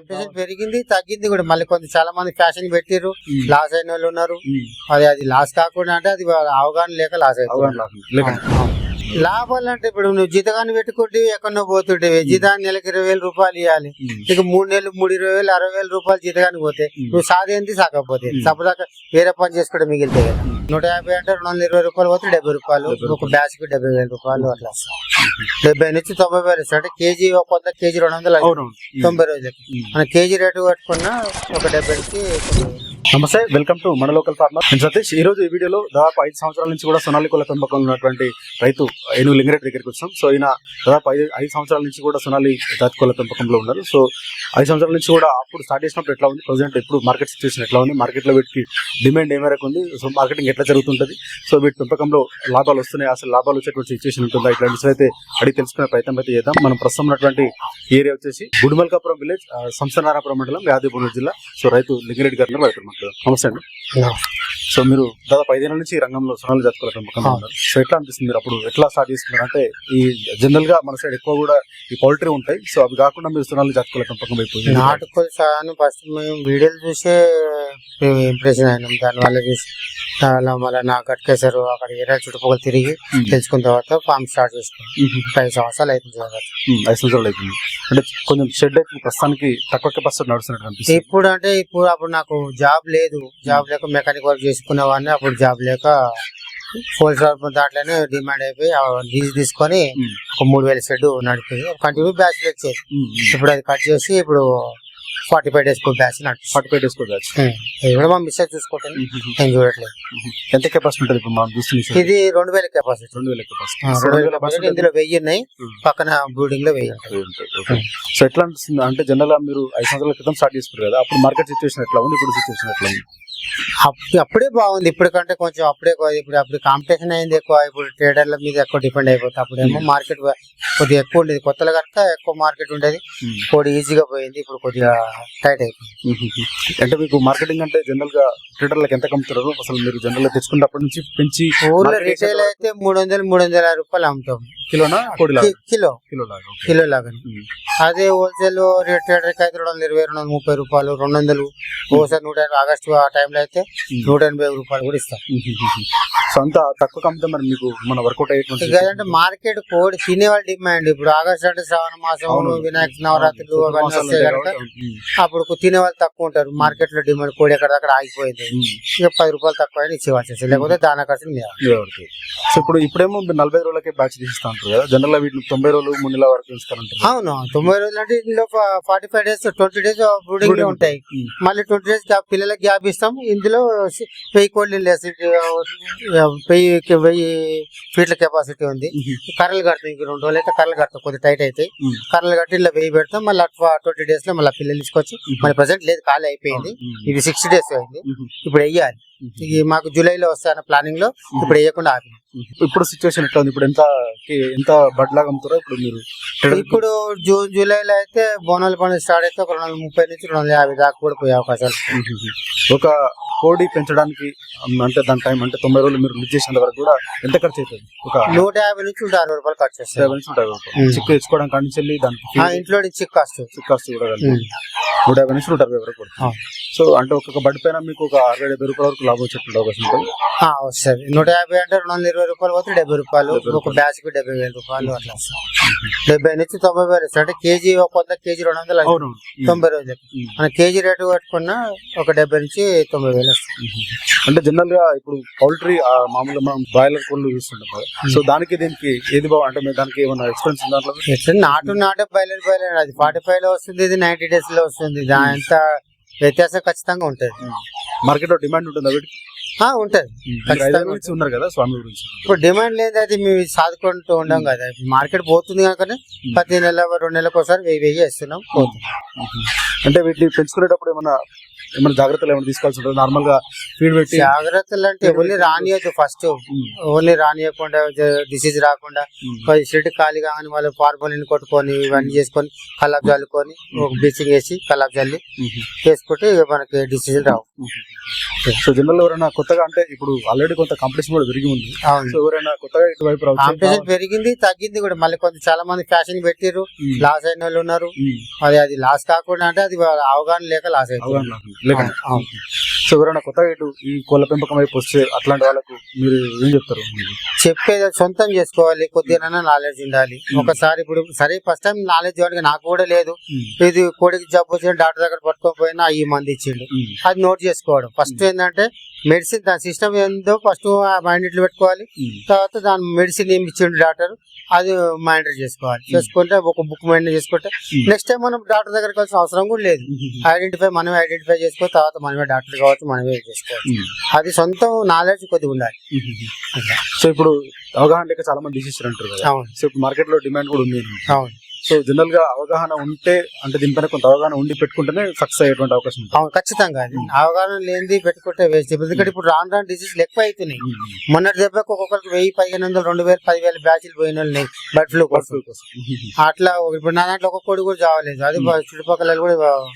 Competition పెరిగింది తగ్గింది కూడా మళ్ళీ కొంత చాలా మంది ఫ్యాషన్ పెట్టిర్రు. లాస్ అయిన వాళ్ళు ఉన్నారు. అది అది లాస్ కాకుండా అంటే అది అవగాహన లేక లాస్. లేకుండా. లాభాలు అంటే ఇప్పుడు నువ్వు జీతగాన్ని పెట్టుకుంటే ఎక్కడో పోతుంటే జీతాన్ని నెలకి ఇరవై వేలు రూపాయలు ఇవ్వాలి. నీకు మూడు నెలలు మూడు ఇరవై వేలు అరవై వేలు రూపాయలు జీతగానికి పోతే. నువ్వు సాధేంది సాకపోతే. సపోదాకా వేరే పని చేసుకుంటే మిగిలితే కదా నూట యాభై అంటే రెండు వందల ఇరవై రూపాయలు పోతే డెబ్బై రూపాయలు ఒక బ్యాచ్కి డెబ్బై వేల రూపాయలు అట్లా డెబ్బై నుంచి తొంభై వేలు ఇస్తాడు అంటే కేజీ ఒక వంద కేజీ రెండు వందలు. తొంభై రోజులకి. మన కేజీ రేటు కట్టుకున్నా ఒక డెబ్బై నుంచి. నమస్తే వెల్కమ్ టు మన లోకల్ ఫార్మర్. నేను సతీష్. ఈ రోజు ఈ వీడియోలో దాదాపు ఐదు సంవత్సరాల నుంచి కూడా సొనాలి కుల పెంపకంలో ఉన్నటువంటి రైతు ఏను లింగరెడ్డి దగ్గరికి వచ్చాం. సో ఈయన దాదాపు ఐదు ఐదు సంవత్సరాల నుంచి కూడా సొనాలి జాతి కుల పెంపకంలో ఉన్నారు. సో ఐదు సంవత్సరాల నుంచి కూడా అప్పుడు స్టార్ట్ చేసినప్పుడు ఎట్లా ఉంది? ప్రజెంట్ ఇప్పుడు మార్కెట్ సిచ్యువేషన్ ఎట్లా ఉంది? మార్కెట్లో వీటికి డిమాండ్ ఏ మేరకు ఉంది? సో మార్కెటింగ్ ఎట్లా జరుగుతుంటది? సో వీటి పెంపకంలో లాభాలు వస్తున్నాయి? అసలు లాభాలు వచ్చేటువంటి సిచ్యువేషన్ ఉంటుందా? ఇట్లాంటి విషయాలు అయితే అడిగి తెలుసుకునే ప్రయత్నం అయితే చేద్దాం. మనం ప్రస్తుతం ఉన్నటువంటి ఏరియా వచ్చేసి గుడిమల్కాపురం విలేజ్ సంసనారాపురం మండలం యాదగిరి జిల్లా. సో రైతు లింగరెడ్డి గారిని రైతు నమస్తే అండి. సో మీరు దాదాపు ఐదేళ్ళ నుంచి ఈ రంగంలో సొనాలు జాతకుల ఉన్నారు సో ఎట్లా అనిపిస్తుంది మీరు అప్పుడు? ఎట్లా స్టార్ట్ చేసుకున్నారు? అంటే ఈ జనరల్గా మన సైడ్ ఎక్కువ కూడా ఈ పౌల్ట్రీ ఉంటాయి. సో అవి కాకుండా మీరు సొనాలు జాతకుల పెంపకం అయిపోయింది నాటుకోడి సాను ఫస్ట్ మేము వీడియోలు చూసే మేము ఇంప్రెషన్ అయినాం దాని వల్ల చూసి అలా మళ్ళీ నా కట్కేశారు అక్కడ ఏరియా చుట్టుపక్కల తిరిగి తెలుసుకున్న తర్వాత ఫామ్ స్టార్ట్ చేసుకున్నాం. ఐదు సంవత్సరాలు తర్వాత. ఐదు సంవత్సరాలు అయిపోయింది. అంటే కొంచెం షెడ్ అయితే ప్రస్తుతానికి తక్కువ కెపాసిటీ నడుస్తున్నట్టు అనిపిస్తుంది. ఇప్పుడు అంటే ఇప్పుడు అప్పుడు నాకు జాబ్ లేదు. జాబ్ లేక మెకానిక్ వర్క్ చేసుకునేవాడిని. అప్పుడు జాబ్ లేక పోలీస్ దాంట్లోనే డిమాండ్ అయిపోయి లీజ్ తీసుకొని. ఒక మూడు వేల షెడ్ నడిపి కంటిన్యూ బ్యాచ్ వచ్చేది. ఇప్పుడు అది కట్ చేసి ఇప్పుడు ఫార్టీ ఫైవ్ డేస్ బ్యాచ్ నడిపి ఫార్టీ ఫైవ్ డేస్ కూడా. ఇది కూడా మా మిస్సెస్ చూసుకుంటాను నేను చూడట్లేదు. ఎంత కెపాసిటీ ఉంటుంది ఇప్పుడు మనం చూస్తుంది shed? ఇది రెండు వేల కెపాసిటీ రెండు వేల కెపాసిటీ రెండు వేల కెపాసిటీ ఇందులో వెయ్యి ఉన్నాయి. పక్కన బ్రూడింగ్లో వెయ్యి సో ఎట్లా అనిపిస్తుంది? అంటే జనరల్గా మీరు ఐదు సంవత్సరాల క్రితం స్టార్ట్ చేసుకున్నారు కదా అప్పుడు మార్కెట్ సిచ్యువేషన్ ఎట్లా ఉంది? ఇప్పుడు సిచ్యువేషన్ ఎట్లా ఉంది? అప్పుడే బాగుంది. ఇప్పటికంటే కొంచెం అప్పుడే ఇప్పుడు అప్పుడు కాంపిటీషన్ అయింది ఎక్కువ. ఇప్పుడు ట్రేడర్ల మీద ఎక్కువ డిపెండ్ అయిపోతుంది అప్పుడేమో మార్కెట్ కొద్దిగా ఎక్కువ ఉండేది. కొత్తలో కనుక ఎక్కువ మార్కెట్ ఉండేది. కోడి ఈజీగా పోయింది. ఇప్పుడు కొద్దిగా టైట్ అయిపోయింది. అంటే మీకు మార్కెటింగ్ అంటే జనరల్గా ట్రేడర్లకు ఎంత కమ్ముతారు? అసలు మీరు జనరల్గా తెచ్చుకున్నప్పటి నుంచి పెంచి ఊర్లో రిటైల్ అయితే మూడు వందలు మూడు వందల రూపాయలు అమ్ముతాం. కిలోనా? కిలో. కిలో లాగా కిలో లాగా అదే హోల్సేల్ ట్రేడర్కి అయితే రెండు వందల ఇరవై రెండు వందల ముప్పై రూపాయలు రెండు వందలు. ఒకసారి నూట ఆగస్టు ఆ టైంలో అయితే నూట ఎనభై రూపాయలు కూడా ఇస్తాం. సో అంత తక్కువ కమ్మితే మరి మీకు మన వర్కౌట్ అయ్యేటువంటి అంటే మార్కెట్ కోడి తినేవాళ్ళ డిమాండ్. ఇప్పుడు ఆగస్ట్ అంటే శ్రావణ మాసం. వినాయక నవరాత్రులు అవన్నీ వస్తాయి కనుక కాబట్టి, ఉమ్, అప్పుడు తినేవాళ్ళు తక్కువ ఉంటారు. మార్కెట్లో డిమాండ్ కోడి ఎక్కడ అక్కడ ఆగిపోయింది. ఇక పది రూపాయలు తక్కువ అయినా ఇచ్చి వచ్చేసి లేకపోతే దానా ఖర్చు మీద. ఇదే వరకు. సో ఇప్పుడు ఇప్పుడేమో నలభై రోజులకే బ్యాచ్ తీస్తా ఉంటారు కదా. జనరల్ వీటిని తొంభై రోజులు మూడు నెలల వరకు ఇస్తారంటారు అవును. తొంభై రోజులు అంటే ఇందులో forty five days twenty days brooding ఉంటాయి. మళ్ళీ ట్వంటీ డేస్ పిల్లలకి గ్యాప్ ఇస్తాం ఇందులో వెయ్యి కోళ్ళు లేసి వెయ్యి వెయ్యి ఫీట్ల కెపాసిటీ ఉంది. కర్రలు కడతాం ఇంక రెండు రోజులు అయితే కర్రలు కడతాం కొద్దిగా టైట్ అవుతాయి ఉమ్. కర్రలు కట్టి ఇలా వెయ్యి పెడతాం మళ్ళీ ట్వంటీ డేస్లో మళ్ళీ పిల్లలు తీసుకొచ్చి మళ్ళీ ప్రజెంట్ లేదు ఖాళీ అయిపోయింది. ఇది సిక్స్టీ డేస్ అయింది. ఇప్పుడు వెయ్యాలి. ఇది మాకు జూలైలో వస్తాయన్న ప్లానింగ్లో ఇప్పుడు వేయకుండా ఆపి ఇప్పుడు సిచ్యువేషన్ ఎట్లా ఉంది? ఇప్పుడు ఎంత ఎంత బడ్ లాగా అమ్ముతారో ఇప్పుడు మీరు? ఇప్పుడు జూన్ జూలైలో అయితే బోనాల పండుగ స్టార్ట్ అయితే ఒక రెండు వందల ముప్పై నుంచి రెండు వందల యాభై దాకా కూడా పోయే అవకాశాలు. ఒక కోడి పెంచడానికి అంటే దాని టైం అంటే తొంభై రోజులు మీరు లిజ్ చేసేంత వరకు కూడా ఎంత ఖర్చు అవుతుంది? ఒక నూట యాభై నుంచి నూట అరవై రూపాయలు ఖర్చు వస్తాయి యాభై నుంచి నూట యాభై రూపాయలు. చిక్కు తెచ్చుకోవడానికి కాడి నుంచి వెళ్ళి దానికి ఇంట్లో నుంచి కాస్ట్. చిక్కు కాస్ట్ కూడా నూట యాభై నుంచి నూట అరవై వరకు. సో అంటే ఒక్కొక్క బడ్ పైన మీకు ఒక అరవై డెబ్బై రూపాయల వరకు లాభం వచ్చేటువంటి అవకాశం ఉంటుంది. వస్తుంది. నూట యాభై అంటే రెండు వందల ఇరవై రూపాయలు పోతే డెబ్బై రూపాయలు. ఒక బ్యాచ్కి డెబ్బై వేల రూపాయలు అట్లా వస్తాయి డెబ్బై నుంచి తొంభై వేలు అంటే కేజీ ఒక వంద కేజీ రెండు వందలు. అవును తొంభై రోజులకి. ఉమ్. మన కేజీ రేటు కట్టుకున్నా ఒక డెబ్బై నుంచి తొంభై వేలు అంటే జనరల్గా ఇప్పుడు పౌల్ట్రీ మామూలుగా మనం బాయిలర్ కోళ్ళు చూస్తుంటాం సో దానికి దీనికి ఏది బాగా అంటే మీరు దానికి ఏమన్నా ఎక్స్పెన్స్ ఉందా నాటు నాటే బయలుదేరి బయలుదేరి అది. ఫార్టీ ఫైవ్లో వస్తుంది ఇది నైన్టీ డేస్లో వస్తుంది దాని అంత వ్యత్యాసం ఖచ్చితంగా ఉంటది. మార్కెట్లో డిమాండ్ ఉంటుందా వీటికి? ఉంటది. ఉన్నారు కదా స్వామి గురించి. ఇప్పుడు డిమాండ్ లేదు అది మేము సాదుకుంటూ ఉండం కదా. మార్కెట్ పోతుంది కనుక ప్రతి నెల రెండు నెలలకు ఒకసారి వెయ్యి వెయ్యి ఇస్తున్నాం పోతుంది అంటే వీటిని పెంచుకునేటప్పుడు ఏమన్నా ఏమైనా జాగ్రత్తలు ఏమైనా తీసుకోవాల్సి ఉంటుంది నార్మల్గా ఫీడ్ పెట్టి జాగ్రత్తలు అంటే ఓన్లీ రానియద్దు ఫస్ట్. ఓన్లీ రానియకుండా డిసీజ్ రాకుండా షెడ్ ఖాళీ కానీ వాళ్ళు ఫార్మలిన్ కొట్టుకొని ఇవన్నీ చేసుకొని కల్లాపు చల్లుకొని ఒక బ్లీచింగ్ వేసి కల్లాపు చల్లి చేసుకుంటే మనకి డిసీజ్ రావు. సో జనరల్ ఎవరైనా కొత్తగా అంటే ఇప్పుడు ఆల్రెడీ కొంత కాంపిటీషన్ కూడా పెరిగి ఉంది. అవును. సో ఎవరైనా కొత్తగా ఇటువైపు రావచ్చు. కాంపిటీషన్ పెరిగింది తగ్గింది కూడా. మళ్ళీ కొంత చాలా మంది ఫ్యాషన్ పెట్టిర్రు. ఉమ్, లాస్ అయిన వాళ్ళు ఉన్నారు. అది అది లాస్ కాకుండా అంటే అది అవగాహన లేక లాస్ అయిపోయింది. అవగాహన లేకుండా. లేకుండా. అవును. సో ఎవరైనా కొత్తగా ఇటు ఈ కోళ్ళ పెంపకం వైపు వస్తే అట్లాంటి వాళ్ళకు మీరు ఏం చెప్తారు? చెప్పేది సొంతం చేసుకోవాలి కొద్దిగా నాలెడ్జ్ ఉండాలి. ఒకసారి ఇప్పుడు సరే ఫస్ట్ టైం నాలెడ్జ్ వాడికి నాకు కూడా లేదు. ఇది కోడికి జబ్బు వచ్చిన డాక్టర్ దగ్గర పట్టుకోకపోయినా ఈ మంది ఇచ్చిండు. అది నోట్ చేసుకోవడం. ఫస్ట్ ఏంటంటే మెడిసిన్ దాని సిస్టమ్ ఏందో ఫస్ట్ మైండ్ ఇట్లు పెట్టుకోవాలి. తర్వాత దాని మెడిసిన్ ఏమి ఇచ్చిండు డాక్టర్ అది మైండ్ చేసుకోవాలి. చేసుకుంటే ఒక బుక్ మైండ్ చేసుకుంటే. నెక్స్ట్ టైం మనం డాక్టర్ దగ్గరికి వెళ్ళాల్సిన అవసరం కూడా లేదు. ఐడెంటిఫై మనమే ఐడెంటిఫై చేసుకో తర్వాత మనమే డాక్టర్ కావచ్చు. మనమే చేసుకోవచ్చు ఉమ్, అది సొంతం నాలెడ్జ్ కొద్దిగా ఉండాలి. సో ఇప్పుడు అవగాహన లేక చాలా మంది డిసీజ్ అంటారు కదా. అవును. సో ఇప్పుడు మార్కెట్లో డిమాండ్ కూడా ఉంది అవును. సో జనరల్గా అవగాహన ఉంటే అంటే దీనిపైన కొంత అవగాహన ఉండి పెట్టుకుంటేనే సక్సెస్ అయ్యేటువంటి అవకాశం అవును ఖచ్చితంగా అవగాహన లేనిది పెట్టుకుంటే వేస్ట్ ఎందుకంటే ఇప్పుడు రాను రాను డిసీజ్ ఎక్కువ అవుతున్నాయి. మొన్నటి దెబ్బకి ఒక్కొక్కరికి వెయ్యి పదిహేను వందలు రెండు వేలు పదివేల బ్యాచ్లు పోయిన వాళ్ళు బర్డ్ ఫ్లూ కోసం. అట్లా ఇప్పుడు నా దాంట్లో ఒక కోడి కూడా చావలేదు. అది. చుట్టుపక్కల కూడా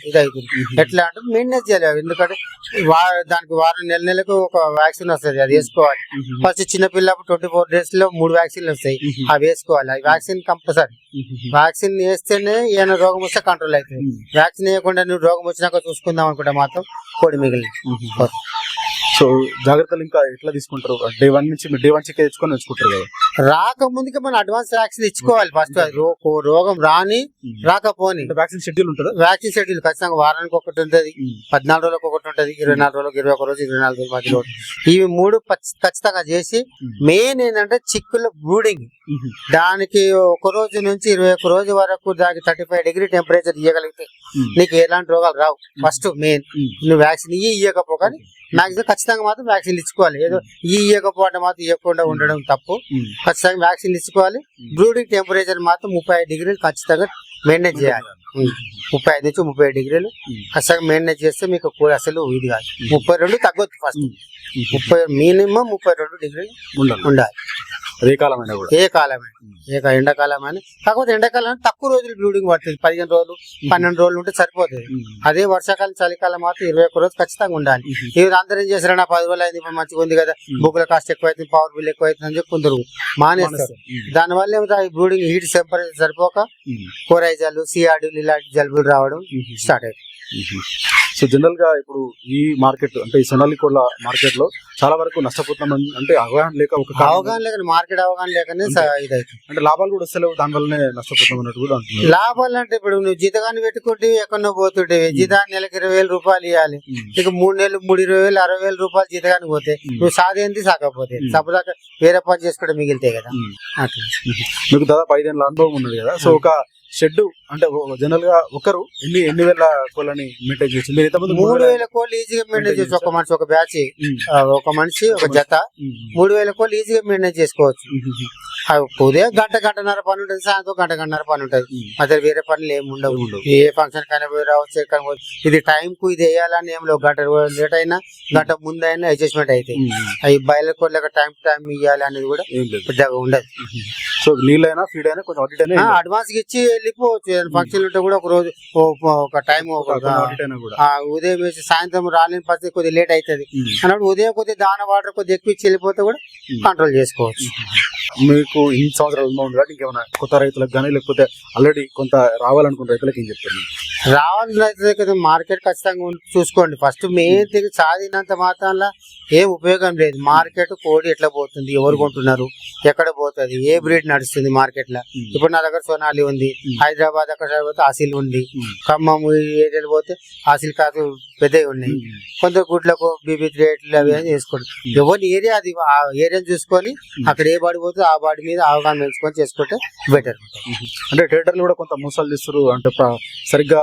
ఇది అవుతుంది ఎట్లా అంటే మెయింటెనెన్స్ చేయాలి. ఎందుకంటే దానికి వారం నెల నెలకు ఒక వ్యాక్సిన్ వస్తుంది. అది వేసుకోవాలి. ఫస్ట్ చిన్న పిల్ల ట్వంటీ ఫోర్ డేస్లో మూడు వ్యాక్సిన్లు వస్తాయి. అవి వేసుకోవాలి. వ్యాక్సిన్ కంపల్సరీ ఉమ్, వ్యాక్సిన్ వేస్తేనే ఏమైనా రోగం వస్తే కంట్రోల్ అవుతుంది. వ్యాక్సిన్ వేయకుండా నువ్వు రోగం వచ్చినాక చూసుకుందాం అనుకుంటే మాత్రం కోడి మిగిలిన. సో జాగ్రత్తలు ఇంకా ఎట్లా తీసుకుంటారు? డే వన్ నుంచి మీరు డే వన్ చెక్ తెచ్చుకొని వచ్చుకుంటారు కదా. రాక ముందుకే మనం అడ్వాన్స్ వ్యాక్సిన్ ఇచ్చుకోవాలి ఫస్ట్ కో- రోగం రాని రాకపోని. అంటే వ్యాక్సిన్ షెడ్యూల్ ఉంటుందా? వ్యాక్సిన్ షెడ్యూల్ ఖచ్చితంగా వారానికి ఒకటి ఉంటుంది పద్నాలుగు రోజులకు ఒకటి ఉంటుంది ఇరవై నాలుగు రోజులకు ఇరవై ఒక రోజు ఇరవై నాలుగు రోజుల. మధ్యలో ఒకటి. ఇవి మూడు ఖచ్చితంగా చేసి మెయిన్ ఏంటంటే చిక్కుల బ్రూడింగ్ దానికి ఒక రోజు నుంచి ఇరవై ఒక్క రోజు వరకు దానికి థర్టీ ఫైవ్ డిగ్రీ టెంపరేచర్ ఇవ్వగలిగితే నీకు ఎలాంటి రోగాలు రావు. ఫస్ట్ మెయిన్ నువ్వు వ్యాక్సిన్ ఇవి ఇవ్వకపో కానీ మాక్సిమం ఖచ్చితంగా మాత్రం వ్యాక్సిన్ ఇచ్చుకోవాలి. ఏదో ఈ ఇవ్వకపోవడం మాత్రం ఇవ్వకుండా ఉండడం తప్పు. ఖచ్చితంగా వ్యాక్సిన్ ఇచ్చుకోవాలి. బ్రూడింగ్ టెంపరేచర్ మాత్రం ముప్పై డిగ్రీలు ఖచ్చితంగా మెయింటైన్ చేయాలి. ముప్పై ఐదు నుంచి ముప్పై డిగ్రీలు ఖచ్చితంగా మెయింటైన్ చేస్తే మీకు అసలు ఇది కాదు. ముప్పై రెండు తగ్గొచ్చు ఫస్ట్. ముప్పై మినిమం ముప్పై రెండు డిగ్రీలు ఉండాలి. అదే కాలమైనా కూడా. ఏ కాలమైనా. ఏ అని కాకపోతే ఎండాకాలం తక్కువ రోజులు బ్లూడింగ్ పడుతుంది. పదిహేను రోజులు పన్నెండు రోజులు ఉంటే సరిపోతుంది. అదే వర్షాకాలం చలికాలం మాత్రం ఇరవై ఒక్క రోజు ఖచ్చితంగా ఉండాలి. ఇవి అందరూ ఏం చేశారు నా పది రోజులు అయింది ఇప్పుడు మంచిగా ఉంది కదా. బుక్కుల కాస్ట్ ఎక్కువ అవుతుంది పవర్ బిల్ ఎక్కువ అవుతుంది అని చెప్పి కొందరు మానేస్తారు. దానివల్ల ఏమిటో ఈ బ్రూడింగ్ హీట్ టెంపరేచర్ సరిపోక కోరైజాలు సిఆర్డీలు ఇలాంటి జలుబులు రావడం స్టార్ట్ అవుతుంది. సో జనరల్గా ఇప్పుడు ఈ మార్కెట్ అంటే ఈ సొనాలి కోళ్ళ మార్కెట్లో చాలా వరకు నష్టపోతున్నాం అంటే అవగాహన లేక ఒక. అవగాహన లేక మార్కెట్ అవగాహన లేకనే స- ఇది అవుతుంది అంటే లాభాలు కూడా వస్తలేవు దాని వల్లనే నష్టపోతాం అన్నట్టు కూడా అంటున్నారు. లాభాలు అంటే ఇప్పుడు నువ్వు జీతగాన్ని పెట్టుకుంటే ఎక్కడో పోతుంటే జీతాన్ని నెలకి ఇరవై వేలు రూపాయలు ఇవ్వాలి. ఇక మూడు నెలలు మూడు ఇరవై వేలు అరవై వేలు రూపాయలు జీతగానికి పోతే. నువ్వు సాధేంది సాకపోతే. సపదాకా వేరే పని చేసుకుంటే మిగిలితాయి కదా. మీకు దాదాపు ఐదేళ్ళ అనుభవం ఉన్నది కదా. సో ఒక షెడ్ అంటే జనరల్గా ఒకరు ఎన్ని ఎన్ని వేల కోళ్ళని మెయింటైన్ చేయొచ్చు మీరు ఎంతమంది మూడు వేల కోళ్ళు ఈజీగా మెయింటైన్ చేయొచ్చు ఒక మనిషి ఒక బ్యాచ్. ఒక మనిషి ఒక జత. మూడు వేల కోళ్ళు ఈజీగా మెయింటైన్ చేసుకోవచ్చు. ఉదయం గంట గంటన్నర పని ఉంటుంది సాయంత్రం గంట గంటన్నర పని ఉంటుంది. అసలు వేరే పనులు ఏమి ఉండవు. ఏ ఫంక్షన్ కైనా పోయి రావచ్చు ఎక్కడ. ఇది టైం కు ఇది వేయాలని ఏం లేవు. గంట లేట్ అయినా గంట ముందు అయినా అడ్జస్ట్మెంట్ అయితే. అవి బయలు కోళ్ళకి టైం టైం ఇవ్వాలి అనేది కూడా పెద్దగా ఉండదు. సో నీళ్ళైనా ఫీడ్ అయినా కొంచెం అడిట్ అయినా. అడ్వాన్స్ ఇచ్చి వెళ్ళిపోవచ్చు ఫంక్షన్ ఉంటే కూడా ఒక రోజు ఒక టైం అయినా ఉదయం వేసి సాయంత్రం రాలేని పరిస్థితి కొద్దిగా లేట్ అవుతుంది. అన్నప్పుడు ఉదయం కొద్దిగా దాన వాటర్ కొద్దిగా ఎక్కువ ఇచ్చి వెళ్ళిపోతే కూడా. కంట్రోల్ చేసుకోవచ్చు మీకు ఇన్ని సంవత్సరాల ఉంది కాబట్టి ఇంకేమైనా కొత్త రైతులకు కానీ లేకపోతే ఆల్రెడీ కొంత రావాలనుకున్న రైతులకు ఏం చెప్తారు రావాల్సిన మార్కెట్ ఖచ్చితంగా. చూసుకోండి. ఫస్ట్ మెయిన్ థింగ్ సాధినంత మాత్రంలో ఏం ఉపయోగం లేదు. మార్కెట్ కోడి ఎట్లా పోతుంది ఎవరు కొంటున్నారు ఎక్కడ పోతుంది ఏ బ్రీడ్ నడుస్తుంది మార్కెట్లో ఇప్పుడు నా దగ్గర సోనాలి ఉంది ఉమ్. హైదరాబాద్ అక్కడ పోతే ఆసిల్ ఉంది. ఖమ్మం ఏరియాలో పోతే ఆసిల్ కాదు పెద్దవి ఉన్నాయి. కొందరు గుడ్లకు బీబీ రేట్లు అవి అని చేసుకోండి. ఎవరి ఏరియా అది ఆ ఏరియాని చూసుకొని అక్కడ ఏ బాడీ పోతే ఆ బాడీ మీద అవగాహన పెంచుకొని చేసుకుంటే బెటర్ అంటే ట్రేడర్లు కూడా కొంత మోసాలు చేస్తారు అంటే సరిగ్గా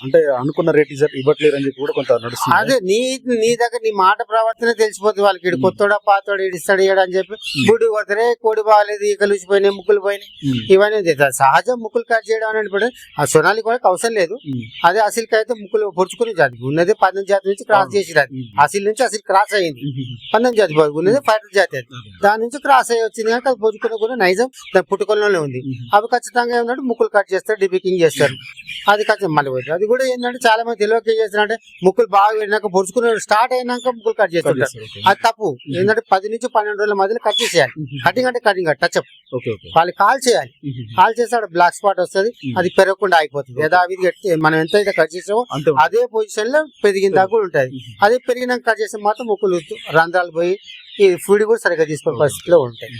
అంటే అనుకున్న రేట్ ఇజర్ ఇవ్వట్లేరు అని చెప్పి కూడా కొంత నడుస్తుంది. అదే నీ నీ దగ్గర నీ మాట ప్రవర్తన తెలిసిపోతుంది వాళ్ళకి. ఇడు. కొత్తోడా పాతోడా ఇడు ఇస్తాడు ఇయ్యడు అని చెప్పి గుడి కొడతారే కోడి బాగాలేదు ఈకలు ఊసిపోయినాయి ముక్కులు పోయినాయి. ఇవన్నీ. సహజం ముక్కులు కట్ చేయడం అనేది ఇప్పుడు ఆ సొనాలి కూడా అవసరం లేదు. అదే అసిల్కి అయితే ముక్కులు పొడుచుకునే జాతి. ఉన్నది పందెం జాతి నుంచి క్రాస్. చేసి అసిల్ నుంచి అసిల్ క్రాస్ అయ్యింది పందెం జాతి ఉన్నది ఫైటర్ జాతి. దాని నుంచి క్రాస్ అయ్యి వచ్చింది కనుక అది పొడుచుకున్న కూడా నైజం. దాని పుట్టుకలోనే ఉంది. అవి ఖచ్చితంగా ఏంటంటే ముక్కులు కట్ చేస్తారు డిబికింగ్ చేస్తారు. అది ఖచ్చితంగా మళ్ళీ పోతుంది అది కూడా ఏంటంటే చాలా మంది తెలియక ఏం చేస్తారంటే ముక్కులు బాగా వెళ్ళినాక పొడుచుకునే స్టార్ట్ అయినాక ముక్కులు కట్ చేస్తుంటారు. అది తప్పు. ఏంటంటే పది నుంచి పన్నెండు రోజుల మధ్యలో కట్ చేసేయాలి. కటింగ్ అంటే కటింగ్ టచ్ అప్ వాళ్ళు కాల్ చేయాలి. కాల్ చేస్తే అక్కడ బ్లాక్ స్పాట్ వస్తుంది. అది పెరగకుండా ఆగిపోతుంది యథావిధిగా ఎట్ట- మనం ఎంత అయితే కట్ చేసామో. అదే పొజిషన్లో పెరిగిన దాకా కూడా ఉంటుంది. అదే పెరిగినాక కట్ చేస్తే మాత్రం ముక్కులు రంధ్రాలు పోయి ఈ ఫుడ్ కూడా సరిగ్గా తీసుకునే పరిస్థితిలో ఉంటాయి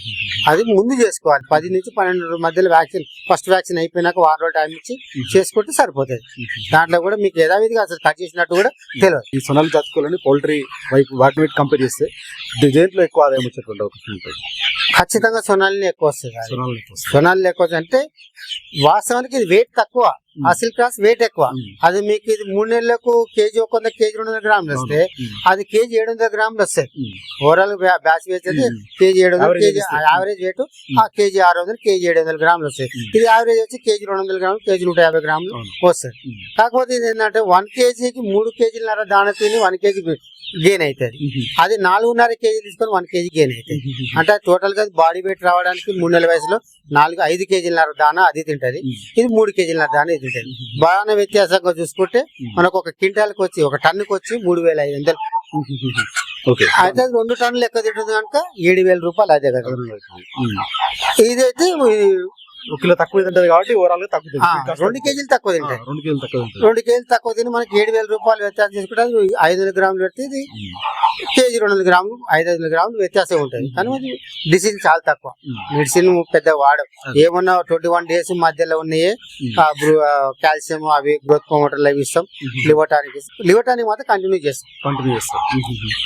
అది ముందు చేసుకోవాలి. పది నుంచి పన్నెండు రోజుల మధ్యలో వ్యాక్సిన్ ఫస్ట్ వ్యాక్సిన్ అయిపోయినాక వారం రోజులు టైం ఇచ్చి చేసుకుంటే సరిపోతుంది. దాంట్లో కూడా మీకు యథావిధిగా అసలు కట్ చేసినట్టు కూడా తెలియదు. ఈ సొనాలి జాతికోలని పౌల్ట్రీ వైపు వాటి వైపు కంపేర్ చేస్తే దేంట్లో ఎక్కువ ఆదాయం వచ్చేటువంటి అవకాశం ఉంటుంది? ఖచ్చితంగా సొనాలిని ఎక్కువ వస్తుంది అది. సొనాలి ఎక్కువ. అంటే వాస్తవానికి ఇది వెయిట్ తక్కువ. అసిల్ క్రాస్ వెయిట్ ఎక్కువ. అది మీకు ఇది మూడు నెలలకు కేజీ ఒక వంద కేజీ రెండు వందల గ్రాములు వస్తే అది కేజీ ఏడు వందల గ్రాములు వస్తాయి. ఓవరాల్ బ్యాచ్ వేస్ట్ అయితే కేజీ ఏడు వందలు కేజీ. యావరేజ్ వెయిట్ ఆ కేజీ ఆరు వందలు కేజీ ఏడు వందల గ్రాములు వస్తాయి. ఇది యావరేజ్ వచ్చి కేజీ రెండు వందల గ్రాములు కేజీ నూట యాభై గ్రాములు. వస్తాయి. కాకపోతే ఇది ఏంటంటే వన్ కేజీకి మూడు కేజీలన్నర దాన తిని వన్ కేజీ గెయిన్ అవుతుంది అది నాలుగున్నర కేజీ తీసుకొని వన్ కేజీ గెయిన్ అవుతుంది అంటే టోటల్గా బాడీ వెయిట్ రావడానికి మూడు నెలల వయసులో నాలుగు ఐదు కేజీలన్నర దానా అది తింటది. ఇది మూడు కేజీలన్నర దానా ఇది తింటది. బాగానే వ్యత్యాసంగా చూసుకుంటే. మనకు ఒక క్వింటాల్కి వచ్చి ఒక టన్నుకి వచ్చి మూడు వేల ఐదు వందలు. ఓకే. అయితే రెండు టన్నులు ఎక్కువ తింటుంది కనుక ఏడు వేల రూపాయలు అదే కదా. ఇదైతే ఇది, ఒక కిలో తక్కువ తింటది కాబట్టి ఓవరాల్గా తక్కువ రెండు కేజీలు తక్కువ తింటాయి. రెండు కేజీలు తక్కువ. రెండు కేజీలు తక్కువ తిని మనకి ఏడు వేల రూపాయలు వ్యత్యాసం చేసుకుంటే అది ఐదు వందల గ్రాములు పెడితే ఇది కేజీ రెండు వందల గ్రాములు ఐదు వందల గ్రాములు వ్యత్యాసం ఉంటుంది. కానీ అది డిసీజ్ చాలా తక్కువ. మెడిసిన్ పెద్ద అదే. ఏమన్నా ట్వంటీ వన్ డేస్ మధ్యలో ఉన్నాయి కాల్షియం అవి గ్రోత్ ప్రమోటర్లు అవి ఇస్తాం. లివర్ టానిక్ ఇస్తాం. లివర్ టానిక్ మాత్రం కంటిన్యూ చేస్తాం. కంటిన్యూ చేస్తాం.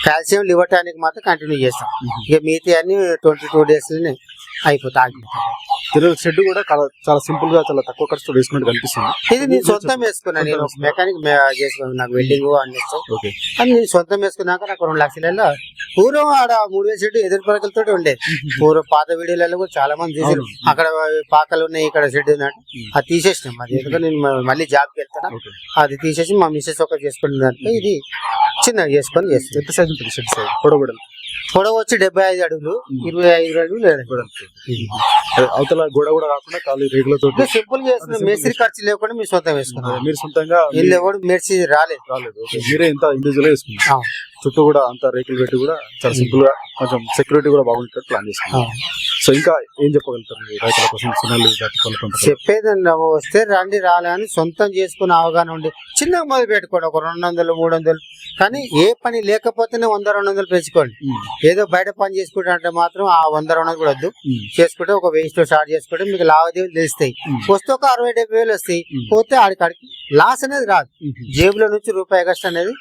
కాల్షియం లివర్ టానిక్ మాత్రం కంటిన్యూ చేస్తాం. ఇక మిగతా అన్ని ట్వంటీ టూ డేస్ ఆగిపోతాయి. తిరుగు షెడ్ కూడా చాలా- సింపుల్గా చాలా తక్కువ ఖర్చుతో వేసుకున్నట్టు కనిపిస్తుంది ఇది నేను సొంతం వేసుకున్నాను నేను మెకానిక్ చేసుకున్నాను నాకు వెల్డింగ్ అన్ని ఇస్తాం ఓకే కానీ నేను సొంతం వేసుకున్నాక నాకు రెండు లక్షలలో పూర్వం ఆడ మూడు వేల షెడ్ ఎదురు పరకలతో ఉండేది పూర్వం పాత వీడియోలలో కూడా చాలా మంది చూసారు అవును. అక్కడ పాకలు ఉన్నాయి ఇక్కడ షెడ్ ఉన్నట్టు. అది తీసేసినాం. అది ఎందుకంటే నేను మళ్ళీ జాబ్కి వెళ్తాను అది తీసేసి మా మిస్సెస్ ఒక చేసుకున్నట్టు ఇది చిన్నగా చేసుకొని చేస్తాం ఎంత సైజ్ ఉంటుంది షెడ్ సైజ్ పొడవు పొడవు వచ్చి డెబ్బై ఐదు అడుగులు. ఇరవై ఐదు అడుగులు లేదు అవతల గోడ కూడా కాకుండా ఖాళీ రేగుల తోటి సింపుల్ simple మేస్త్రి ఖర్చు లేకుండా మీరు సొంతం వేసుకున్నాం మీరు సొంతంగా వీళ్ళు ఎవరు మెర్చి రాలేదు. రాలేదు మీరే ఇంత ఇండివిజువల్ వేసుకున్నారు. చుట్టూ కూడా అంత రేకులు పెట్టి కూడా చాలా సింపుల్గా కొంచెం సెక్యూరిటీ కూడా బాగుంటుంది ప్లాన్ ఆ. చేసుకున్నారు సో ఇంకా ఏం చెప్పగలుగుతారు రైతుల కోసం సునాలి జాతి కోళ్ళ పెంపకం? చెప్పేది వస్తే రండి రాలే అని సొంతం చేసుకుని అవగాహన ఉండి చిన్నగా మొదలు పెట్టుకోండి ఒక రెండు వందలు మూడు వందలు. కానీ ఏ పని లేకపోతేనే వంద రెండు వందలు పెంచుకోండి. ఏదో బయట పని చేసుకుంటే అంటే మాత్రం ఆ వంద రెండు వందలు కూడా వద్దు. చేసుకుంటే ఒక తో స్టార్ట్ చేసుకుంటే మీకు లావాదేవీలు తెలుస్తాయి. వస్తే ఒక అరవై డెబ్బై వేలు వస్తాయి. పోతే ఆడికాడికి లాస్ అనేది రాదు. జేబులో నుంచి రూపాయి కష్టం అనేది.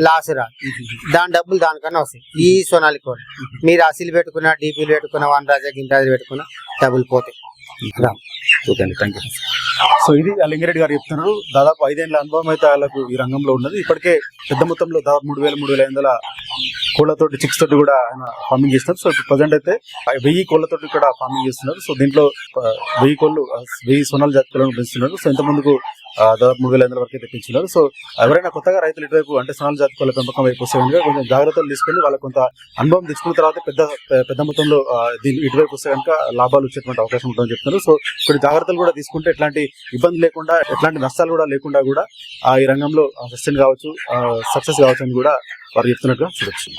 లాస్ రాదు. దాని డబ్బులు దానికన్నా వస్తాయి. ఈ సోనాలి కోడి. మీరు అసలు పెట్టుకున్న డీపీలు పెట్టుకున్న వన్ రాజా గింటాజు పెట్టుకున్న డబ్బులు పోతాయి. ఓకే అండి థ్యాంక్ యూ సో ఇది ఆ గారు చెప్తున్నారు. దాదాపు ఐదేళ్ళ అనుభవం అయితే వాళ్ళకు ఈ రంగంలో ఉన్నది. ఇప్పటికే పెద్ద మొత్తంలో దాదాపు మూడు వేల మూడు వేల ఐదు వందల కోళ్ళతోటి చిక్స్ తోటి కూడా ఆయన ఫార్మింగ్ చేస్తున్నారు. సో ఇప్పుడు ప్రజెంట్ అయితే వెయ్యి కోళ్ళతోటి కూడా ఫార్మింగ్ చేస్తున్నారు. సో దీంట్లో వెయ్యి కోళ్ళు వెయ్యి సోనాలు జాతి పెంచుతున్నారు. సో ఇంతకుముందుకు దాదాపు మూడు వేల వందల వరకు తెప్పించున్నారు సో ఎవరైనా కొత్తగా రైతులు ఇటువైపు అంటే సోనాలు జాతి కోళ్ళ పెంపకం వైపు వస్తే కనుక కొంచెం జాగ్రత్తలు తీసుకొని వాళ్ళకి కొంత అనుభవం తెచ్చుకున్న తర్వాత పెద్ద పెద్ద మొత్తంలో దీని ఇటువైపు వస్తే కనుక లాభాలు వచ్చేటువంటి అవకాశం ఉంటుందని చెప్తున్నారు. సో కొన్ని జాగ్రత్తలు కూడా తీసుకుంటే ఎట్లాంటి ఇబ్బంది లేకుండా ఎట్లాంటి నష్టాలు కూడా లేకుండా కూడా ఆ ఈ రంగంలో సస్టైన్ కావచ్చు సక్సెస్ కావచ్చు అని కూడా వారు చెప్తున్నట్టుగా చూడొచ్చు.